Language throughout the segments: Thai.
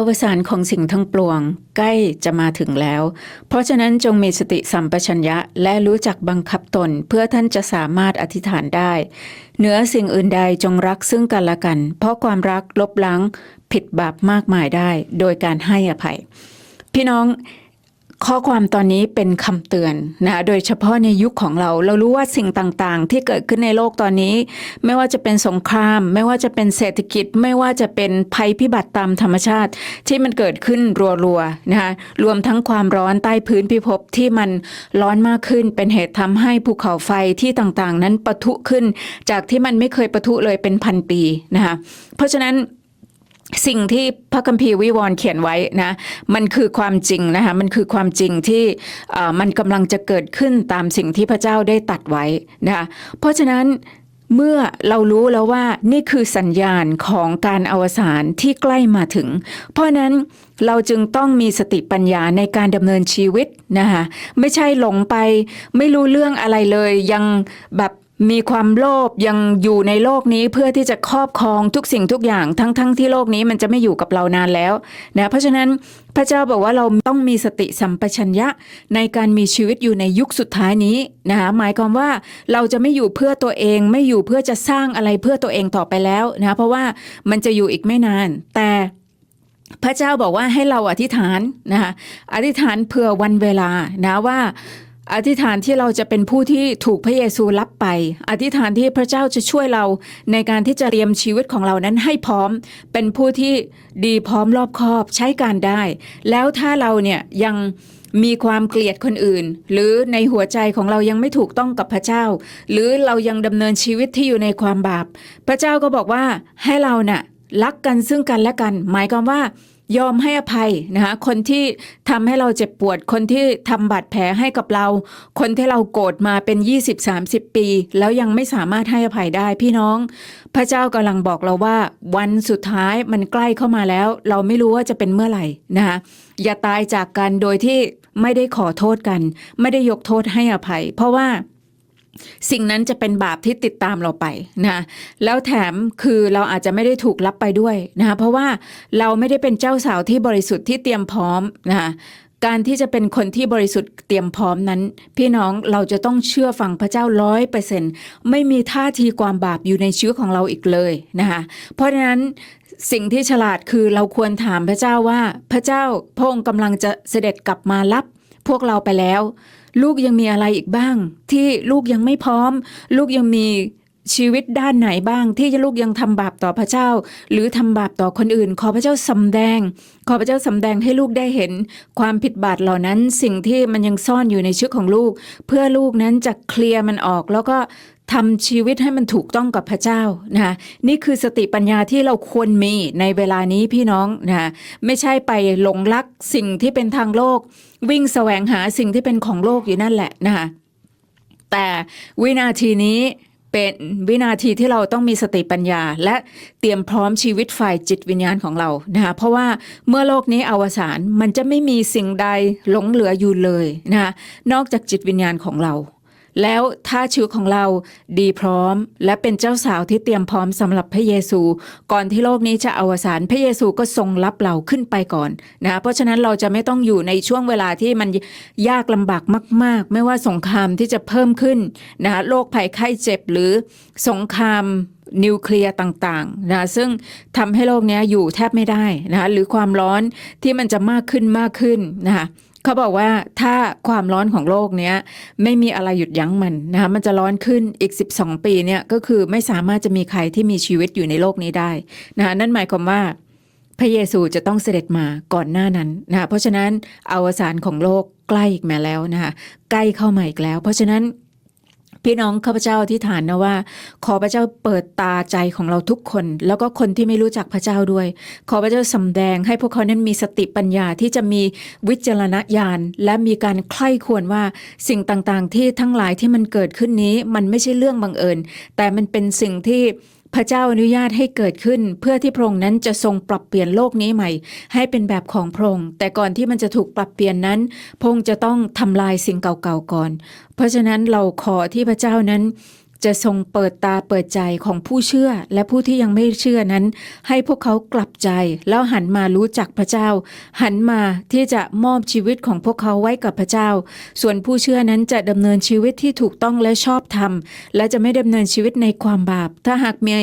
อวสานของสิ่งทั้งปวง ใกล้จะมาถึงแล้ว เพราะฉะนั้นจงมีสติสัมปชัญญะ และรู้จักบังคับตน เพื่อท่านจะสามารถอธิษฐานได้ เหนือสิ่งอื่นใดจงรักซึ่งกันและกัน เพราะความรักลบล้างผิดบาปมากมายได้ โดยการให้อภัย พี่น้อง ข้อความตอนนี้เป็นคำเตือนนะโดยเฉพาะในยุคของเรา เรารู้ว่าสิ่งต่างๆ ที่เกิดขึ้นในโลกตอนนี้ ไม่ว่าจะเป็นสงคราม ไม่ว่าจะเป็นเศรษฐกิจ ไม่ว่าจะเป็นภัยพิบัติตามธรรมชาติ ที่มันเกิดขึ้นรัวๆนะคะรวมทั้งความร้อนใต้พื้นพิภพที่มันร้อนมากขึ้น เป็นเหตุทำให้ภูเขาไฟที่ต่างๆ นั้นปะทุขึ้น จากที่มันไม่เคยปะทุเลยเป็นพันปีนะคะเพราะฉะนั้น สิ่งที่พระคัมภีร์วิวรณ์เขียนไว้นะมันคือความจริงนะคะมันคือความจริงที่มันกำลังจะเกิดขึ้นตามสิ่งที่พระเจ้าได้ตัดไว้นะคะเพราะฉะนั้นเมื่อเรารู้แล้วว่านี่คือสัญญาณของการอวสานที่ใกล้มาถึง เพราะนั้นเราจึงต้องมีสติปัญญาในการดำเนินชีวิตนะคะไม่ใช่หลงไปไม่รู้เรื่องอะไรเลยยังแบบ มีความโลภยังอยู่ในโลกนี้เพื่อที่จะครอบครองทุกสิ่งทุกอย่างทั้งๆทที่โลกนี้มันจะไม่อยู่กับเรานานแล้วนะเพราะฉะนั้นพระเจ้าบอกว่าเราต้องมีสติสัมปชัญญะในการมีชีวิตอยู่ในยุคสุดท้ายนี้นะคะหมายความว่าเราจะไม่อยู่เพื่อตัวเองไม่อยู่เพื่อจะสร้างอะไรเพื่อตัวเองต่อไปแล้วนะเพราะว่ามันจะอยู่อีกไม่นาน แต่พระเจ้าบอกว่าให้เราอธิษฐานนะคะอธิษฐานเผื่อวันเวลานะว่า อธิษฐานที่เราจะเป็นผู้ที่ถูกพระเยซูรับไป อธิษฐานที่พระเจ้าจะช่วยเราในการที่จะเตรียมชีวิตของเรานั้นให้พร้อม เป็นผู้ที่ดีพร้อมรอบคอบใช้การได้ แล้วถ้าเราเนี่ยยังมีความเกลียดคนอื่น หรือในหัวใจของเรายังไม่ถูกต้องกับพระเจ้า หรือเรายังดำเนินชีวิตที่อยู่ในความบาป พระเจ้าก็บอกว่าให้เราน่ะรักกันซึ่งกันและกัน หมายความว่า ยอมให้อภัยนะคะคนที่ทำให้เราเจ็บปวด คนที่ทำบาดแผลให้กับเรา คนที่เราโกรธมาเป็น 20-30 ปี แล้วยังไม่สามารถให้อภัยได้พี่น้อง พระเจ้ากำลังบอกเราว่า วันสุดท้ายมันใกล้เข้ามาแล้ว เราไม่รู้ว่าจะเป็นเมื่อไหร่นะคะอย่าตายจากกันโดยที่ไม่ได้ขอโทษกัน ไม่ได้ยกโทษให้อภัย เพราะว่า สิ่งนั้นจะเป็นบาปที่ติดตามเราไปนะแล้วแถมคือเราอาจจะไม่ได้ถูกรับไปด้วยนะคะเพราะว่าเราไม่ได้เป็นเจ้าสาวที่บริสุทธิ์ที่เตรียมพร้อมนะคะการที่จะเป็นคนที่บริสุทธิ์เตรียมพร้อมนั้น พี่น้องเราจะต้องเชื่อฟังพระเจ้าร้อยเปอร์เซ็นไม่มีท่าทีความบาปอยู่ในชีวิตของเราอีกเลยนะคะเพราะฉะนั้นสิ่งที่ฉลาดคือเราควรถามพระเจ้าว่าพระเจ้าพระองค์กำลังจะเสด็จกลับมารับ พวกเราไปแล้ว ลูกยังมีอะไรอีกบ้าง ที่ลูกยังไม่พร้อม ลูกยังมีชีวิตด้านไหนบ้าง ที่ลูกยังทำบาปต่อพระเจ้า หรือทำบาปต่อคนอื่น ขอพระเจ้าสำแดง ขอพระเจ้าสำแดงให้ลูกได้เห็น ความผิดบาปเหล่านั้น สิ่งที่มันยังซ่อนอยู่ในชีวิตของลูก เพื่อลูกนั้นจะเคลียร์มันออก แล้วก็ ทำชีวิตให้มันถูกต้องกับพระเจ้านะคะนี่คือสติปัญญาที่เราควรมีในเวลานี้พี่น้องนะคะไม่ใช่ไปหลงรักสิ่งที่เป็นทางโลก วิ่งแสวงหาสิ่งที่เป็นของโลกอยู่นั่นแหละนะคะแต่วินาทีนี้เป็นวินาทีที่เราต้องมีสติปัญญา และเตรียมพร้อมชีวิตฝ่ายจิตวิญญาณของเรานะคะเพราะว่าเมื่อโลกนี้อวสานมันจะไม่มีสิ่งใดหลงเหลืออยู่เลยนะคะนอกจากจิตวิญญาณของเรา แล้วถ้าชีวิตของเราดีพร้อม และเป็นเจ้าสาวที่เตรียมพร้อมสำหรับพระเยซู ก่อนที่โลกนี้จะอวสานพระเยซูก็ทรงรับเราขึ้นไปก่อนนะเพราะฉะนั้นเราจะไม่ต้องอยู่ในช่วงเวลาที่มันยากลำบากมาก ๆ ไม่ว่าสงครามที่จะเพิ่มขึ้นนะโรคภัยไข้เจ็บหรือสงคราม นิวเคลียร์ต่างๆนะซึ่งทำให้โลกนี้อยู่แทบไม่ได้นะคะหรือความร้อนที่มันจะมากขึ้นมากขึ้นนะคะเขาบอกว่าถ้าความร้อนของโลกเนี้ยไม่มีอะไรหยุดยั้งมันนะคะมันจะร้อนขึ้นอีก 12 ปีเนี่ยก็คือไม่สามารถจะมีใครที่มีชีวิตอยู่ในโลกนี้ได้นะคะนั่นหมายความว่าพระเยซูจะต้องเสด็จมาก่อนหน้านั้นนะคะเพราะฉะนั้นอวสานของโลกใกล้อีกมาแล้วนะคะใกล้เข้ามาอีกแล้ว เพราะฉะนั้น พี่น้องข้าพเจ้าที่ฐานนะว่า ขอพระเจ้าเปิดตาใจของเราทุกคน แล้วก็คนที่ไม่รู้จักพระเจ้าด้วย ขอพระเจ้าสำแดงให้พวกเขานั้นมีสติปัญญาที่จะมีวิจารณญาณ และมีการใคร่ควรว่าสิ่งต่างๆ ที่ทั้งหลายที่มันเกิดขึ้นนี้ มันไม่ใช่เรื่องบังเอิญ แต่มันเป็นสิ่งที่ พระเจ้าอนุญาตให้เกิดขึ้น เพื่อที่พระองค์นั้นจะทรงปรับเปลี่ยนโลกนี้ใหม่ ให้เป็นแบบของพระองค์แต่ก่อนที่มันจะถูกปรับเปลี่ยนนั้นพระองค์จะต้องทำลายสิ่งเก่าๆก่อน เพราะฉะนั้นเราขอที่พระเจ้านั้น จะทรงเปิดตาเปิดใจของผู้เชื่อและผู้ที่ยังไม่เชื่อนั้น ให้พวกเขากลับใจแล้วหันมารู้จักพระเจ้า หันมาที่จะมอบชีวิตของพวกเขาไว้กับพระเจ้า ส่วนผู้เชื่อนั้นจะดำเนินชีวิตที่ถูกต้องและชอบธรรม และจะไม่ดำเนินชีวิตในความบาป ถ้าหากมี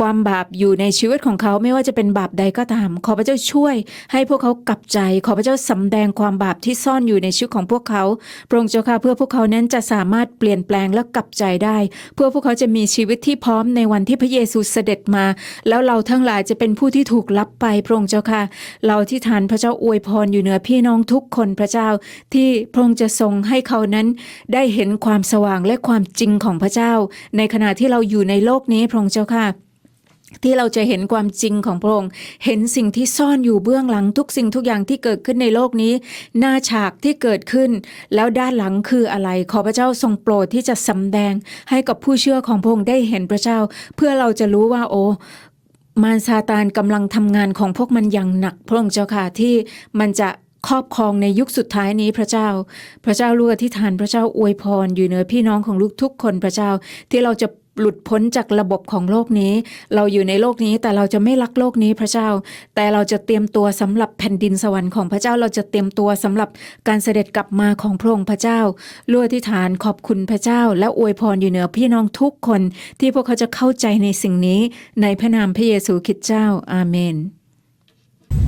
ความบาปอยู่ในชีวิตของเขาไม่ว่าจะเป็นบาปใดก็ตาม ขอพระเจ้าช่วย ให้พวกเขากลับใจ ขอพระเจ้าสำแดงความบาปที่ซ่อนอยู่ในชีวิตของพวกเขาพระองค์เจ้าค่ะเพื่อพวกเขานั้นจะสามารถเปลี่ยนแปลงและกลับใจได้พื่อพวกเขาจะมีชีวิตที่พร้อมในวันที่พระเยซูเสด็จมา แล้วเราทั้งหลายจะเป็นผู้ที่ถูกรับไปพระองค์เจ้าค่ะ เราที่ทานพระเจ้าอวยพรอยู่เหนือพี่น้องทุกคนพระเจ้า ที่พระองค์จะทรงให้เขานั้น ได้เห็นความสว่างและความจริงของพระเจ้า ในขณะที่เราอยู่ในโลกนี้พระองค์เจ้าค่ะ ที่เราจะเห็นความจริงของพระองค์ เห็นสิ่งที่ซ่อนอยู่เบื้องหลังทุกสิ่งทุกอย่างที่เกิดขึ้นในโลกนี้ หน้าฉากที่เกิดขึ้น แล้วด้านหลังคืออะไร ขอพระเจ้าทรงโปรดที่จะสำแดงให้กับผู้เชื่อของพระองค์ได้เห็นพระเจ้า เพื่อเราจะรู้ว่าโอ้มารซาตานกำลังทำงานของพวกมันอย่างหนัก พระองค์เจ้าค่ะที่มันจะครอบครองในยุคสุดท้ายนี้พระเจ้า พระเจ้าลูกอธิษฐานพระเจ้าอวยพรอยู่เหนือพี่น้องของลูกทุกคนพระเจ้าที่เราจะ หลุดพ้นจากระบบของโลกนี้ เราอยู่ในโลกนี้แต่เราจะไม่รักโลกนี้พระเจ้า แต่เราจะเตรียมตัวสำหรับแผ่นดินสวรรค์ของพระเจ้าเราจะเตรียมตัวสำหรับการเสด็จกลับมาของพระองค์พระเจ้าล้วยที่ฐานขอบคุณพระเจ้า และอวยพรอยู่เหนือพี่น้องทุกคน ที่พวกเขาจะเข้าใจในสิ่งนี้ในพระนามพระเยซูคริสต์เจ้าอาเมน